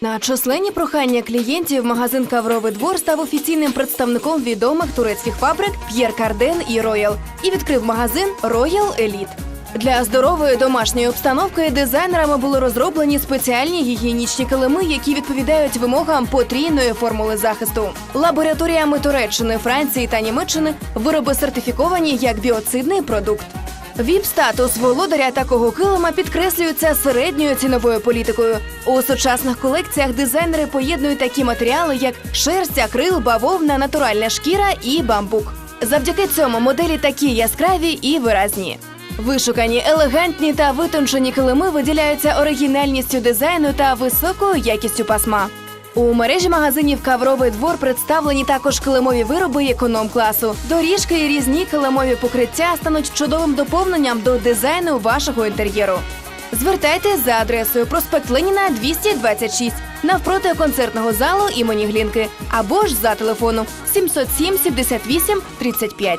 На численні прохання клієнтів магазин Кавровий двор став офіційним представником відомих турецьких фабрик П'єр Карден і Роял і відкрив магазин Роял Еліт. Для здорової домашньої обстановки дизайнерами були розроблені спеціальні гігієнічні килими, які відповідають вимогам потрійної формули захисту. Лабораторіями Туреччини, Франції та Німеччини вироби сертифіковані як біоцидний продукт. Віп-статус володаря такого килима підкреслюється середньою ціновою політикою. У сучасних колекціях дизайнери поєднують такі матеріали, як шерсть, акрил, бавовна, натуральна шкіра і бамбук. Завдяки цьому моделі такі яскраві і виразні. Вишукані, елегантні та витончені килими виділяються оригінальністю дизайну та високою якістю пасма. У мережі магазинів Кавровий двор представлені також килимові вироби економ-класу. Доріжки і різні килимові покриття стануть чудовим доповненням до дизайну вашого інтер'єру. Звертайтесь за адресою проспект Леніна 226 навпроти концертного залу імені Глінки або ж за телефону 707 78 35.